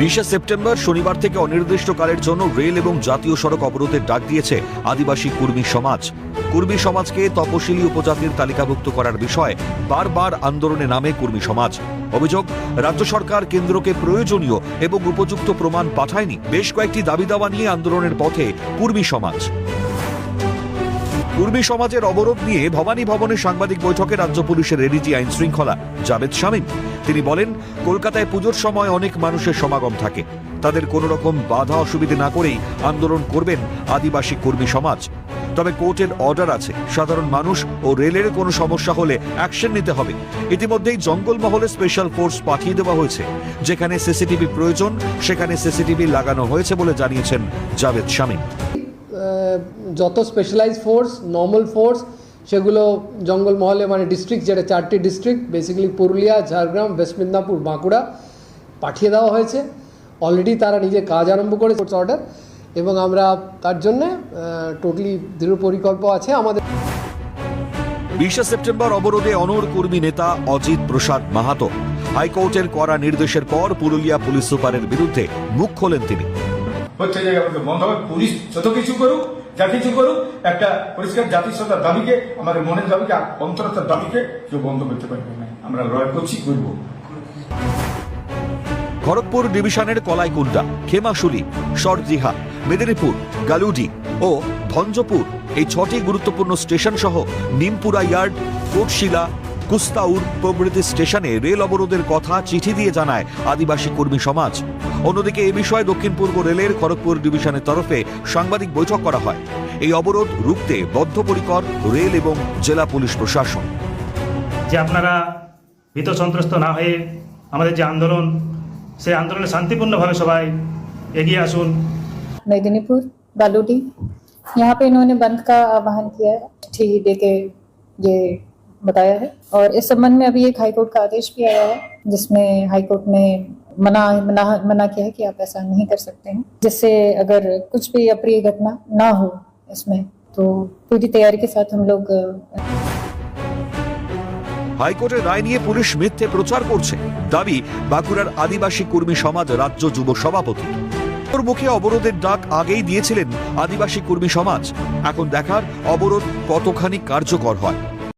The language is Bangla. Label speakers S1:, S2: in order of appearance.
S1: বিশে সেপ্টেম্বর শনিবার থেকে অনির্দিষ্টকালের জন্য রেল এবং জাতীয় সড়ক অবরোধের ডাক দিয়েছে আদিবাসী কুর্মী সমাজ। কুর্মী সমাজকে তপশিলি উপজাতির তালিকাভুক্ত করার বিষয়ে বারবার আন্দোলনে নামে কুর্মী সমাজ। অভিযোগ, রাজ্য সরকার কেন্দ্রকে প্রয়োজনীয় এবং উপযুক্ত প্রমাণ পাঠায়নি। বেশ কয়েকটি দাবি দাওয়া নিয়ে আন্দোলনের পথে কুর্মী সমাজ। কুর্মী সমাজের অবরোধ নিয়ে ভবানী ভবনে সাংবাদিক বৈঠকে রাজ্য পুলিশের এডিজি আইন শৃঙ্খলা, জাভেদ শামীম। তিনি বলেন, কলকাতায় পুজোর সময় অনেক মানুষের সমাগম থাকে। তাদের কোনো রকম বাধা অসুবিধে না করেই আন্দোলন করবেন আদিবাসী কর্মী সমাজ। তবে কোর্টের অর্ডার আছে, সাধারণ মানুষ ও রেলের কোনো সমস্যা হলে অ্যাকশন নিতে হবে। ইতিমধ্যেই জঙ্গলমহলে স্পেশাল ফোর্স পাঠিয়ে দেওয়া হয়েছে, যেখানে সিসিটিভি প্রয়োজন, সেখানে সিসিটিভি লাগানো হয়েছে বলে জানিয়েছেন জাভেদ শামীম।
S2: যত স্পেশালাইজ ফোর্স নর্মাল ফোর্স সেগুলো জঙ্গলমহলে মানে ডিস্ট্রিক্ট যেটা চারটি district basically Purulia Jhargram West Midnapore Bankura পাঠিয়ে দেওয়া হয়েছে। অলরেডি তারা নিজে কাজ আরম্ভ করেছে অর্ডার এবং আমরা তার জন্যে টোটালি দৃঢ় পরিকল্প আছে আমাদের।
S1: বিশে সেপ্টেম্বর অবরোধে অনর কর্মী নেতা অজিত প্রসাদ মাহাতো। হাইকোর্টের করা নির্দেশের পর পুরুলিয়া পুলিশ সুপারের বিরুদ্ধে মুখ খোলেন তিনি।
S3: হচ্ছে যে আমাদের বন্ধ হবে পুলিশ যত কিছু করুক যা কিছু করুক, একটা পরিষ্কার জাতিসত্তার দাবিকে, আমাদের মনের দাবিকে অন্তরতার দাবিকে কেউ বন্ধ করতে পারবে না। আমরা লড়াই করছি, করব।
S1: খড়গপুর ডিভিশনের কলাইকুণ্ডা, খেমাশুলি সরজিহা মেদিনীপুর, গালুডি ও ভঞ্জপুর এই ছটি গুরুত্বপূর্ণ স্টেশন সহ নিমপুরা ইয়ার্ড, কোটশিলা কুস্তাউর প্রভৃতি স্টেশনে রেল অবরোধের কথা চিঠি দিয়ে জানায় আদিবাসী কর্মী সমাজ অন্যদিকে এ বিষয়ে দক্ষিণ পূর্ব রেলের খড়গপুর ডিভিশনের তরফে সাংবাদিক বৈঠক করা হয় এই অবরোধ রুখতে বদ্ধপরিকর রেল এবং জেলা পুলিশ প্রশাসন
S4: যে আপনারা ভীত সন্ত্রস্ত না হয়ে আমাদের যে আন্দোলন সেই আন্দোলনে শান্তিপূর্ণভাবে সবাই এগিয়ে আসুন
S5: मेदिनीपुर बालूडी यहाँ पे इन्होंने बंद का आह्वान किया है चिट्ठी दे के ये बताया है और इस संबंध में अभी एक हाईकोर्ट का आदेश भी आया है जिसमें हाईकोर्ट ने मना मना मना किया है कि आप ऐसा नहीं कर सकते हैं जिससे अगर कुछ भी अप्रिय घटना ना हो इसमें तो पूरी तैयारी के साथ हम लोग अ,
S1: হাইকোর্টের রায় নিয়ে পুলিশ মিথ্যে প্রচার করছে দাবি বাঁকুড়ার আদিবাসী কর্মী সমাজ রাজ্য যুব সভাপতি ওর মুখে অবরোধের ডাক আগেই দিয়েছিলেন আদিবাসী কর্মী সমাজ এখন দেখার অবরোধ কতখানি কার্যকর হয়